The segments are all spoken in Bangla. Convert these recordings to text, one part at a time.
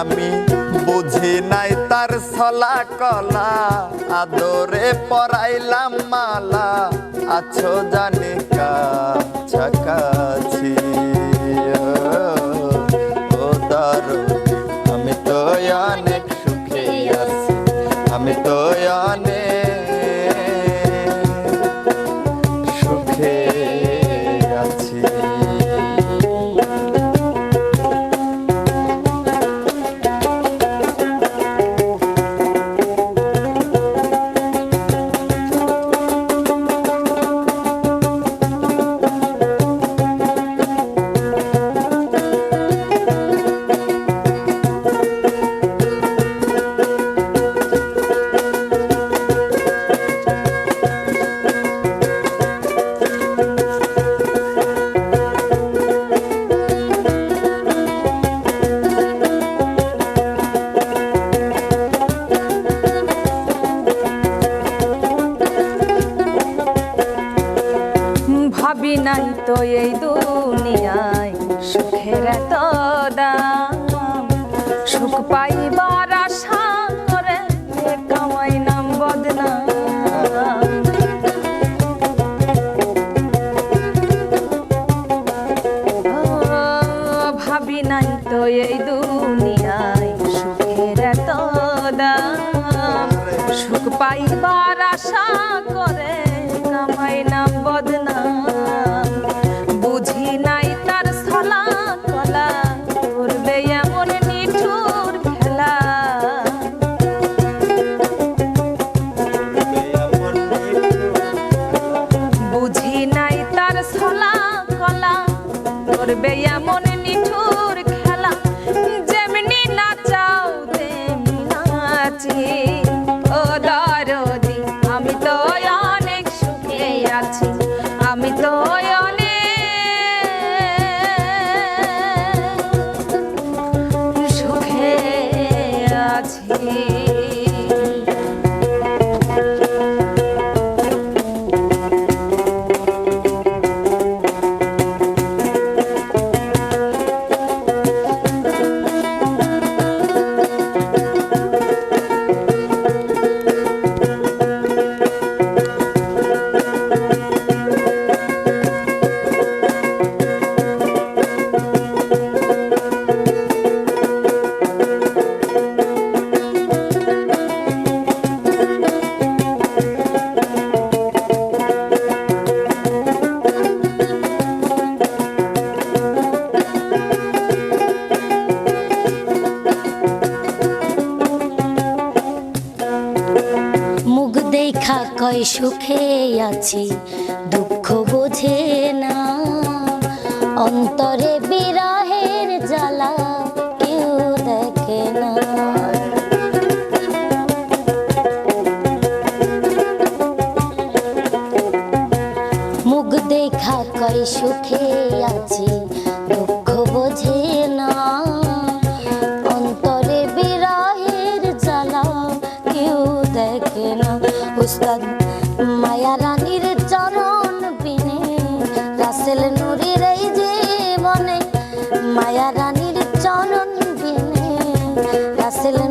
আমি বুঝি নাই তার ছলা কলা, আদরে পরাইলাম মালা, আছো জানি কাছাকাছি। ও দারু আমি তো জানি দেখা কয় সুখে আছি, দুঃখ বোঝে না। অন্তরে বিরহের জ্বালা মুখ দেখা কয় সুখে আছি, দুঃখ বোঝে না। Barcelona.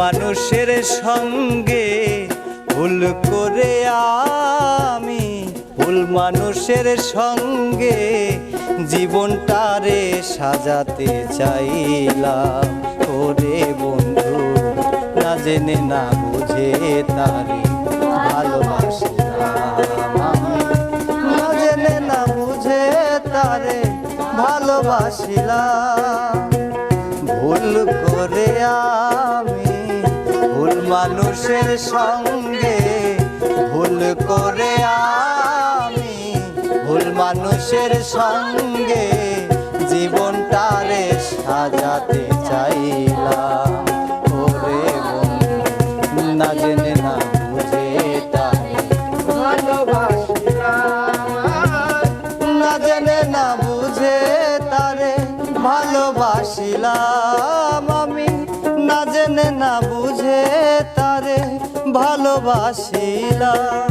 মানুষের সঙ্গে ভুল করে আমি ভুল মানুষের সঙ্গে জীবনটারে সাজাতে চাইলাম। ওরে বন্ধু, না জেনে, না বুঝে তারে ভালোবাসলাম না জেনে, না বুঝে তারে ভালোবাসিলাম। ভুল করে ভুল মানুষের সঙ্গে ভুল করে আমি ভুল মানুষের সঙ্গে জীবনটারে সাজাতে চাইলাম ভালোবাসিলাম।